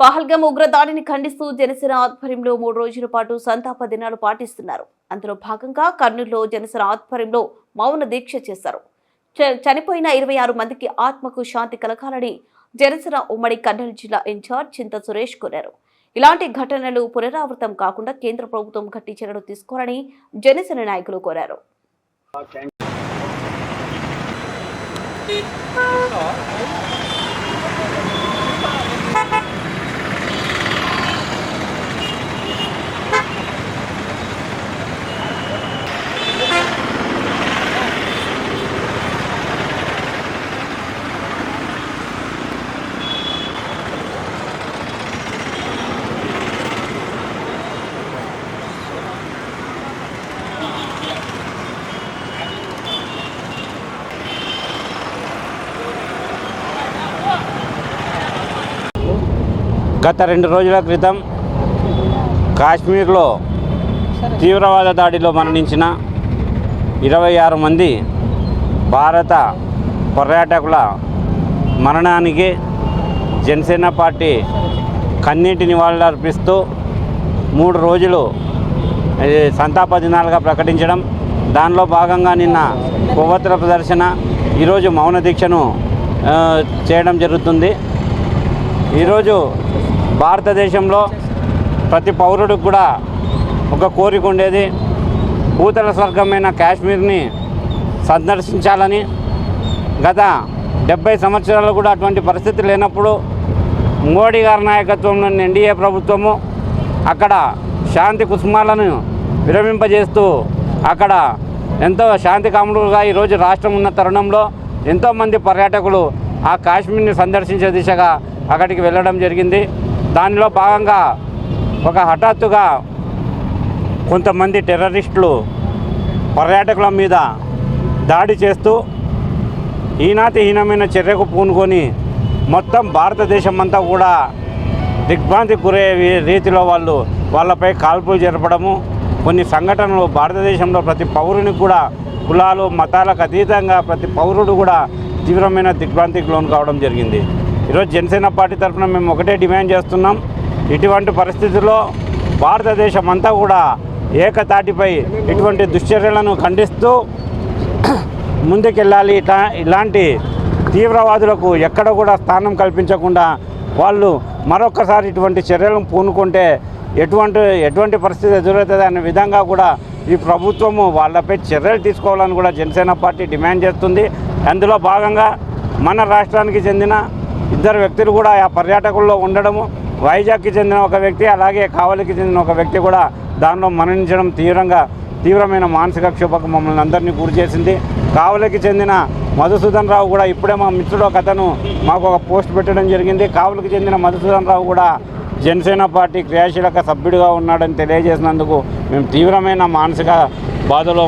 పహల్గం ఉగ్రదాడిని ఖండిస్తూ జనసేన ఆధ్వర్యంలో మూడు రోజుల పాటు సంతాప దినాలు పాటిస్తున్నారు. అందులో భాగంగా కర్నూలులో జనసేన ఆధ్వర్యంలో మౌన దీక్ష చేశారు. చనిపోయిన ఇరవై ఆరు మందికి ఆత్మకు శాంతి కలగాలని జనసేన ఉమ్మడి కర్నూలు జిల్లా ఇన్ఛార్జ్ చింత సురేష్ కోరారు. ఇలాంటి ఘటనలు పునరావృతం కాకుండా కేంద్ర ప్రభుత్వం గట్టి చర్యలు తీసుకోవాలని జనసేన నాయకులు కోరారు. గత రెండు రోజుల క్రితం కాశ్మీర్లో తీవ్రవాద దాడిలో మరణించిన ఇరవై ఆరు మంది భారత పర్యాటకుల మరణానికి జనసేన పార్టీ కన్నీటి నివాళులు అర్పిస్తూ మూడు రోజులు సంతాప దినాలుగా ప్రకటించడం. దానిలో భాగంగా నిన్న కొవ్వొత్తుల ప్రదర్శన ఈరోజు మౌన దీక్షను చేయడం జరుగుతుంది. ఈరోజు భారతదేశంలో ప్రతి పౌరుడికి కూడా ఒక కోరిక ఉండేది. పూతల స్వర్గమైన కాశ్మీర్ని సందర్శించాలని. గత డెబ్బై సంవత్సరాలు కూడా అటువంటి పరిస్థితి లేనప్పుడు మోడీ గారి నాయకత్వంలోని ఎన్డీఏ ప్రభుత్వము అక్కడ శాంతి కుసుమాలను విరమింపజేస్తూ అక్కడ ఎంతో శాంతి కాములుగా ఈరోజు రాష్ట్రం ఉన్న తరుణంలో ఎంతోమంది పర్యాటకులు ఆ కాశ్మీర్ని సందర్శించే దిశగా అక్కడికి వెళ్ళడం జరిగింది. దానిలో భాగంగా ఒక హఠాత్తుగా కొంతమంది టెర్రరిస్టులు పర్యాటకుల మీద దాడి చేస్తూ హీనాతిహీనమైన చర్యకు పూనుకొని మొత్తం భారతదేశం అంతా కూడా దిగ్భ్రాంతికి గురయ్యే రీతిలో వాళ్ళు వాళ్ళపై కాల్పులు జరపడము కొన్ని సంఘటనలు భారతదేశంలో ప్రతి పౌరునికి కూడా కులాలు మతాలకు అతీతంగా ప్రతి పౌరుడు కూడా తీవ్రమైన దిగ్భ్రాంతికి లోను కావడం జరిగింది. ఈరోజు జనసేన పార్టీ తరఫున మేము ఒకటే డిమాండ్ చేస్తున్నాం. ఇటువంటి పరిస్థితుల్లో భారతదేశం అంతా కూడా ఏకతాటిపై ఇటువంటి దుశ్చర్యలను ఖండిస్తూ ముందుకెళ్ళాలి. ఇట్లా ఇలాంటి తీవ్రవాదులకు ఎక్కడ కూడా స్థానం కల్పించకుండా వాళ్ళు మరొకసారి ఇటువంటి చర్యలను పూనుకుంటే ఎటువంటి ఎటువంటి పరిస్థితి ఎదురవుతుంది అనే విధంగా కూడా ఈ ప్రభుత్వము వాళ్ళపై చర్యలు తీసుకోవాలని కూడా జనసేన పార్టీ డిమాండ్ చేస్తుంది. అందులో భాగంగా మన రాష్ట్రానికి చెందిన ఇద్దరు వ్యక్తులు కూడా ఆ పర్యాటకుల్లో ఉండడము. వైజాగ్కి చెందిన ఒక వ్యక్తి అలాగే కావలికి చెందిన ఒక వ్యక్తి కూడా దానిలో మరణించడం తీవ్రంగా తీవ్రమైన మానసిక క్షోభకు మమ్మల్ని అందరినీ గురి చేసింది. కావలికి చెందిన మధుసూదన్ రావు కూడా ఇప్పుడే మా మిత్రుడు ఒక అతను మాకు ఒక పోస్ట్ పెట్టడం జరిగింది. కావలికి చెందిన మధుసూదన్ రావు కూడా జనసేన పార్టీ క్రియాశీలక సభ్యుడిగా ఉన్నాడని తెలియజేసినందుకు మేము తీవ్రమైన మానసిక బాధలో